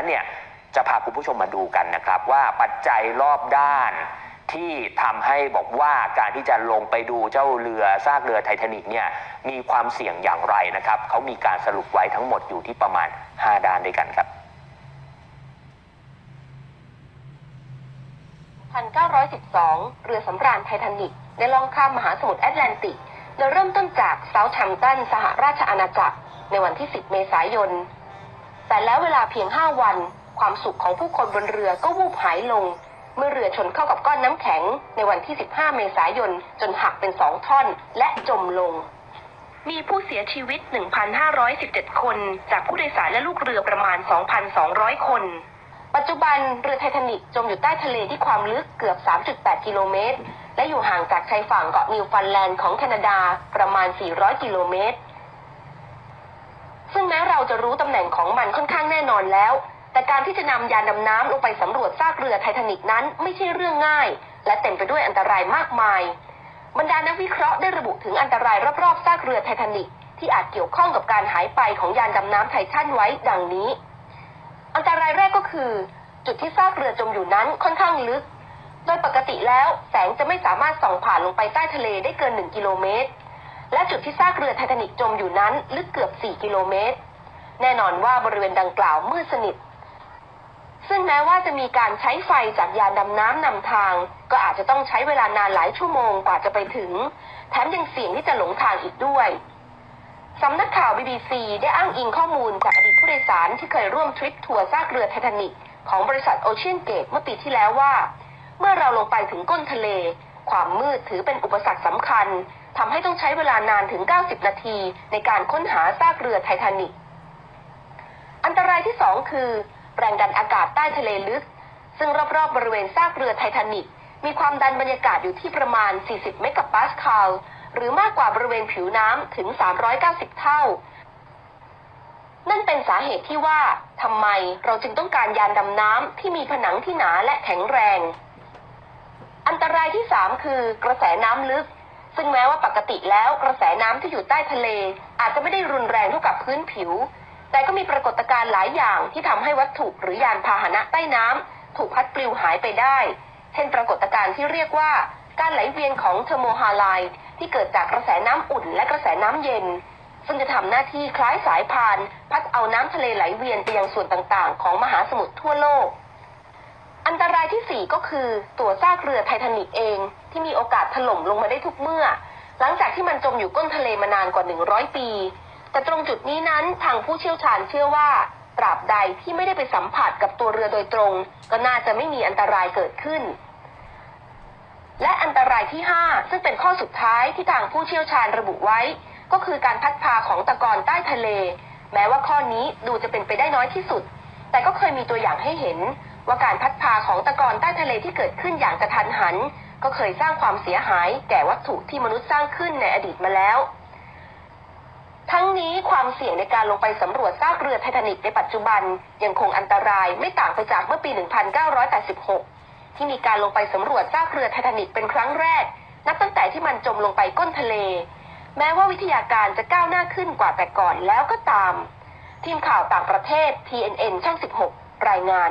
นั้นเนี่ยจะพาคุณผู้ชมมาดูกันนะครับว่าปัจจัยรอบด้านที่ทำให้บอกว่าการที่จะลงไปดูเจ้าเรือซากเรือไททานิกเนี่ยมีความเสี่ยงอย่างไรนะครับเขามีการสรุปไว้ทั้งหมดอยู่ที่ประมาณ 5 ด้านด้วยกันครับ 1912 เรือสำราญไททานิกได้ล่องข้ามมหาสมุทรแอตแลนติก โดยเริ่มต้นจากเซาท์แฮมป์ตันสหราชอาณาจักร ในวันที่ 10 เมษายน แต่แล้วเวลาเพียง5วัน ความสุขของผู้คนบนเรือก็วูบหายลง เมื่อเรือชนเข้ากับก้อนน้ำแข็ง ในวันที่ 15 เมษายน จนหักเป็นสองท่อนและจมลง มีผู้เสียชีวิต 1,517 คน จากผู้โดยสารและลูกเรือประมาณ 2,200 คนปัจจุบันเรือไททานิกจมอยู่ใต้ทะเลที่ความลึกเกือบ 3.8 กิโลเมตร และอยู่ห่างจากชายฝั่งเกาะนิวฟันแลนด์ของแคนาดาประมาณ 400 กิโลเมตร เราจะรู้ตำแหน่งของมันค่อนข้างแน่นอนแล้ว แต่การที่จะนำยานดำน้ำลงไปสำรวจซากเรือไททานิกนั้นไม่ใช่เรื่องง่าย และเต็มไปด้วยอันตรายมากมาย บรรดานักวิเคราะห์ได้ระบุถึงอันตรายรอบๆซากเรือไททานิกที่อาจเกี่ยวข้องกับการหายไปของยานดำน้ำไททันไว้ดังนี้ อันตรายแรกก็คือ จุดที่ซากเรือจมอยู่นั้นค่อนข้างลึก โดยปกติแล้วแสงจะไม่สามารถส่องผ่านลงไปใต้ทะเลได้เกิน 1 กิโลเมตร และจุดที่ซากเรือไททานิกจมอยู่นั้นลึกเกือบ 4 กิโลเมตร แน่นอนว่าบริเวณดังกล่าวมืดสนิท ซึ่งแม้ว่าจะมีการใช้ไฟจากยานดำน้ำนำทาง ก็อาจจะต้องใช้เวลานานหลายชั่วโมงกว่าจะไปถึง แถมยังเสี่ยงที่จะหลงทางอีกด้วยสำนักข่าว BBC ได้อ้างอิงข้อมูลจากอดีตผู้โดยสารที่เคยร่วมทริปทัวร์ซากเรือไททานิกของบริษัทโอเชียนเกตเมื่อปีที่แล้วว่า เมื่อเราลงไปถึงก้นทะเล ความมืดถือเป็นอุปสรรคสำคัญทำให้ต้องใช้เวลานานถึง 90 นาทีในการค้นหาซากเรือไททานิก อันตรายที่สองคือ แรงดันอากาศใต้ทะเลลึก ซึ่งรอบๆบริเวณซากเรือไททานิกมีความดันบรรยากาศอยู่ที่ประมาณ 40 เมกะปาสคาล หรือมากกว่าบริเวณผิวน้ำถึง 390 เท่า นั่นเป็นสาเหตุที่ว่าทำไมเราจึงต้องการยานดำน้ำที่มีผนังที่หนาและแข็งแรง อันตรายที่ 3 คือกระแสน้ำลึก ซึ่งแม้ว่าปกติแล้วกระแสน้ำที่อยู่ใต้ทะเล อาจจะไม่ได้รุนแรงเท่ากับพื้นผิว แต่ก็มีปรากฏการณ์หลายอย่างที่ทำให้วัตถุหรือยานพาหนะใต้น้ำถูกพัดปลิวหายไปได้ เช่น ปรากฏการณ์ที่เรียกว่าการไหลเวียนของเทอร์โมฮาไลด์ที่เกิดจากกระแสน้ำอุ่นและกระแสน้ำเย็น ซึ่งจะทำหน้าที่คล้ายสายพาน พัดเอาน้ำทะเลไหลเวียนไปยังส่วนต่างๆ ของมหาสมุทรทั่วโลก อันตรายที่ 4 ก็คือตัวซากเรือไททานิกเอง ที่มีโอกาสถล่มลงมาได้ทุกเมื่อ หลังจากที่มันจมอยู่ก้นทะเลมานานกว่า 100 ปี แต่ตรงจุดนี้นั้นทางผู้เชี่ยวชาญเชื่อว่าตราบใดที่ไม่ได้ไปสัมผัสกับตัวเรือโดยตรง ก็น่าจะไม่มีอันตรายเกิดขึ้น และอันตรายที่ 5 ซึ่งเป็นข้อสุดท้ายที่ทางผู้เชี่ยวชาญระบุไว้ ก็คือการพัดพาของตะกอนใต้ทะเล แม้ว่าข้อนี้ดูจะเป็นไปได้น้อยที่สุด แต่ก็เคยมีตัวอย่างให้เห็น ว่าการพัดพาของตะกอนใต้ทะเลที่เกิดขึ้นอย่างกระทันหัน ก็เคยสร้างความเสียหายแก่วัตถุที่มนุษย์สร้างขึ้นในอดีตมาแล้ว ทั้งนี้ความเสี่ยงในการลงไปสำรวจซากเรือไททานิกในปัจจุบัน ยังคงอันตรายไม่ต่างไปจากเมื่อปี 1986 ที่มีการลงไปสำรวจซากเรือไททานิกเป็นครั้งแรก นับตั้งแต่ที่มันจมลงไปก้นทะเล แม้ว่าวิทยาการจะก้าวหน้าขึ้นกว่าแต่ก่อนแล้วก็ตาม ทีมข่าวต่างประเทศ TNN ช่อง 16 รายงาน